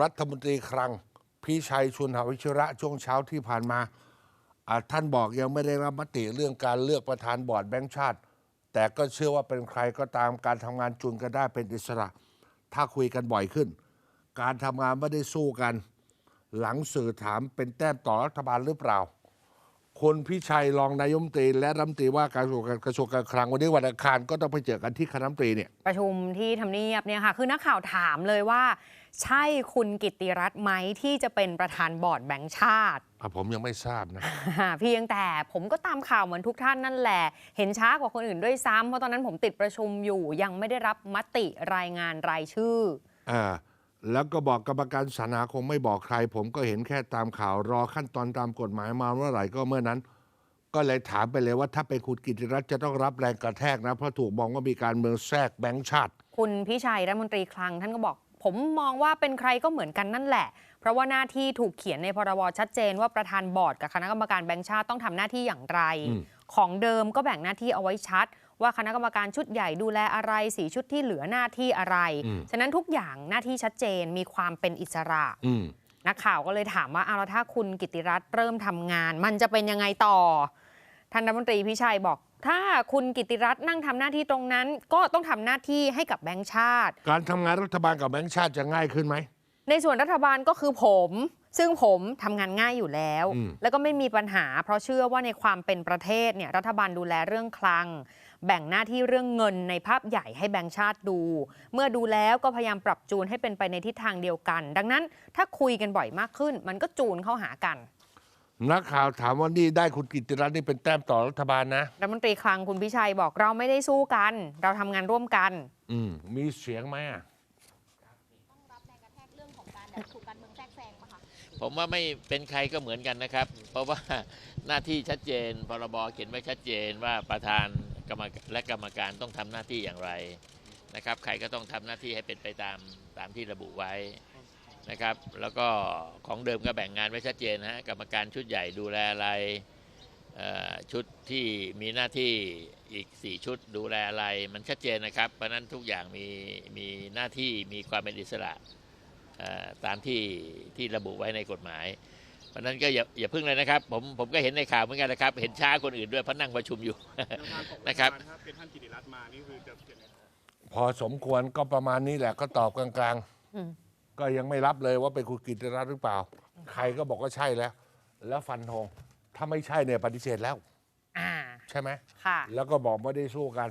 รัฐมนตรีคลังพิชัยชุนหวิชระช่วงเช้าที่ผ่านมาอ่าท่านบอกยังไม่ได้รับมติเรื่องการเลือกประธานบอร์ดแบงก์ชาติ แต่ก็เชื่อว่าเป็นใครก็ตามการทำงานจุนกันได้เป็นอิสระ ถ้าคุยกันบ่อยขึ้น การทำงานไม่ได้สู้กัน หลังสื่อถามเป็นแต้มต่อรัฐบาลหรือเปล่า คนพี่ชัยรองนายกรัฐมนตรีและรัฐมนตรีว่าการกระทรวงการกระทรวงการคลังวันนี้วันอังคารก็ต้องไปเจอกันที่คณะรัฐมนตรีเนี่ยประชุมที่ทำเนียบเนี่ยค่ะ คือนักข่าวถามเลยว่า ใช่คุณกิตติรัตน์ไหมที่จะเป็นประธานบอร์ดแบงก์ชาติ อะผมยังไม่ทราบนะ เพียงแต่ผมก็ตามข่าวเหมือนทุกท่านนั่นแหละ เห็นช้ากว่าคนอื่นด้วยซ้ำเพราะตอนนั้นผมติดประชุมอยู่ยังไม่ได้รับมติรายงานรายชื่อ อ่า แล้วก็บอกกรรมการสรรหาคงไม่บอกใคร ผมก็เห็นแค่ตามข่าวรอขั้นตอนตามกฎหมายมาเมื่อไหร่ก็เมื่อนั้น ก็เลยถามไปเลยว่าถ้าเป็นคุณกิติรัตน์จะต้องรับแรงกระแทกนะ เพราะถูกมองว่ามีการเมืองแทรกแบงค์ชาติ คุณพิชัยรัฐมนตรีคลัง ท่านก็บอก ผมมองว่าเป็นใครก็เหมือนกันนั่นแหละ เพราะว่าหน้าที่ถูกเขียนในพรบชัดเจน ว่าประธานบอร์ดกับคณะกรรมการแบงค์ชาติต้องทำหน้าที่อย่างไรอืมของเดิมก็แบ่งหน้าที่เอาไว้ชัด ว่าคณะกรรมการชุดใหญ่ดูแลอะไรสีชุดที่เหลือหน้าที่อะไร ฉะนั้นทุกอย่างหน้าที่ชัดเจนมีความเป็นอิสระอืมนักข่าวก็เลยถามว่าเอาแล้วถ้าคุณกิติรัตน์เริ่มทำงาน มันจะเป็นยังไงต่อท่านรัฐมนตรีพิชัยบอก ถ้าคุณกิติรัตน์นั่งทำหน้าที่ตรงนั้น ก็ต้องทำหน้าที่ให้กับแบงค์ชาติ การทำงานรัฐบาลกับแบงค์ชาติจะง่ายขึ้นไหมในส่วนรัฐบาลก็คือผม ซึ่งผมทำงานง่ายอยู่แล้วอืมแล้วก็ไม่มีปัญหา เพราะเชื่อว่าในความเป็นประเทศเนี่ยรัฐบาลดูแลเรื่องคลัง แบ่งหน้าที่เรื่องเงินในภาพใหญ่ให้แบงค์ชาติดู เมื่อดูแล้วก็พยายามปรับจูนให้เป็นไปในทิศทางเดียวกัน ดังนั้นถ้าคุยกันบ่อยมากขึ้น มันก็จูนเข้าหากันนักข่าวถามว่านี่ได้คุณกิติรัตน์นี่เป็นแต้มต่อรัฐบาลนะรัฐมนตรีคลังคุณพิชัยบอกเราไม่ได้สู้กัน เราทำงานร่วมกัน อืมมีเสียงไหมอะ ผมว่าไม่เป็นใครก็เหมือนกันนะครับ เพราะว่าหน้าที่ชัดเจนพรบเขียนไว้ชัดเจนว่าประธานกรรมและกรรมการต้องทำหน้าที่อย่างไรนะครับ ใครก็ต้องทำหน้าที่ให้เป็นไปตามตามที่ระบุไว้นะครับ แล้วก็ของเดิมก็แบ่งงานไว้ชัดเจนนะฮะกรรมการชุดใหญ่ดูแลอะไรชุดที่มีหน้าที่อีก 4 ชุดดูแลอะไร มันชัดเจนนะครับ เพราะนั้นทุกอย่างมีมีหน้าที่มีความเป็นอิสระ ตามที่ที่ระบุไว้ในกฎหมาย เพราะฉะนั้นก็อย่าอย่าพึ่งเลยนะครับ ผมผมก็เห็นในข่าวเหมือนกันนะครับ เห็นช้าคนอื่นด้วยเพราะนั่งประชุมอยู่แนวทางของนะครับถ้าเป็นท่านกิติรัตน์มานี่คือจะเปลี่ยนแนวทางพอสมควรก็ประมาณนี้แหละก็ตอบกลางอืมๆก็ยังไม่รับเลยว่าเป็นคุณกิติรัตน์หรือเปล่า ใครก็บอกว่าใช่แล้ว แล้วฟันธงถ้าไม่ใช่เนี่ยปฏิเสธแล้วอ่าใช่ไหมค่ะแล้วก็บอกไม่ได้สู้กัน